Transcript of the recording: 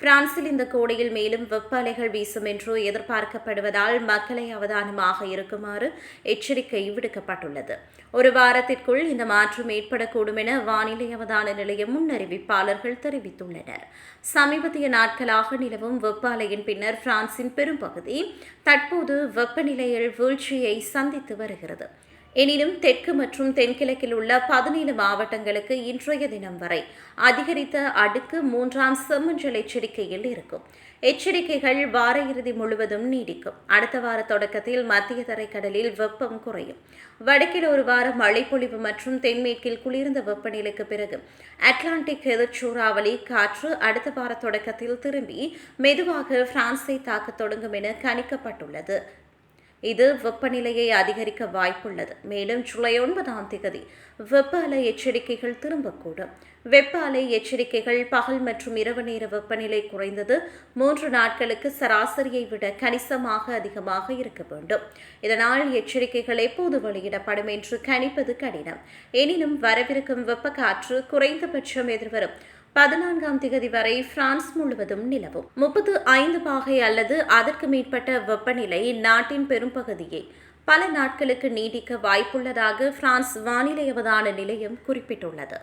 பிரான்சில் இந்த கோடையில் மேலும் வெப்ப அலைகள் வீசும் என்று எதிர்பார்க்கப்படுவதால் மக்களை அவதானமாக இருக்குமாறு எச்சரிக்கை விடுக்கப்பட்டுள்ளது. ஒரு வாரத்திற்குள் இந்த மாற்றம் ஏற்படக்கூடும் என வானிலை அவதான நிலைய முன்னறிவிப்பாளர்கள் தெரிவித்துள்ளனர். சமீபத்திய நாட்களாக நிலவும் வெப்ப அலையின் பின்னர் பிரான்சின் பெரும்பகுதி தற்போது வெப்பநிலையில் வீழ்ச்சியை சந்தித்து வருகிறது. எனினும் தெற்கு மற்றும் தென்கிழக்கில் உள்ள பதினேழு மாவட்டங்களுக்கு இன்றைய தினம் வரை அதிகரித்த அடுக்கு மூன்றாம் செம்மஞ்சள் எச்சரிக்கையில் இருக்கும். எச்சரிக்கைகள் வார இறுதி முழுவதும் நீடிக்கும். அடுத்த வார தொடக்கத்தில் மத்திய தரைக்கடலில் வெப்பம் குறையும். வடக்கில் ஒரு வாரம் மழைப்பொழிவு மற்றும் தென்மேற்கில் குளிர்ந்த வெப்பநிலைக்கு பிறகு அட்லாண்டிக் எதிர்ச்சூறாவளி காற்று அடுத்த வார தொடக்கத்தில் திரும்பி மெதுவாக பிரான்ஸை தாக்கத் தொடங்கும் என கணிக்கப்பட்டுள்ளது. இது வெப்பநிலையை அதிகரிக்க வாய்ப்புள்ளது. மேலும் ஜூலை ஒன்பதாம் தேதி வெப்ப அலை எச்சரிக்கைகள் திரும்பக்கூடும். வெப்ப அலை எச்சரிக்கைகள் பகல் மற்றும் இரவு நேர வெப்பநிலை குறைந்தது மூன்று நாட்களுக்கு சராசரியை விட கணிசமாக அதிகமாக இருக்க வேண்டும். இதனால் எச்சரிக்கைகள் எப்போது வெளியிடப்படும் என்று கணிப்பது கடினம். எனினும் வரவிருக்கும் வெப்ப காற்று குறைந்தபட்சம் எதிர்வரும் பதினான்காம் திகதி வரை பிரான்ஸ் முழுவதும் நிலவும். முப்பத்து ஐந்து பாகை அல்லது அதற்கு மேற்பட்ட வெப்பநிலை நாட்டின் பெரும்பகுதியை பல நாட்களுக்கு நீடிக்க வாய்ப்புள்ளதாக பிரான்ஸ் வானிலை அவதான நிலையம் குறிப்பிட்டுள்ளது.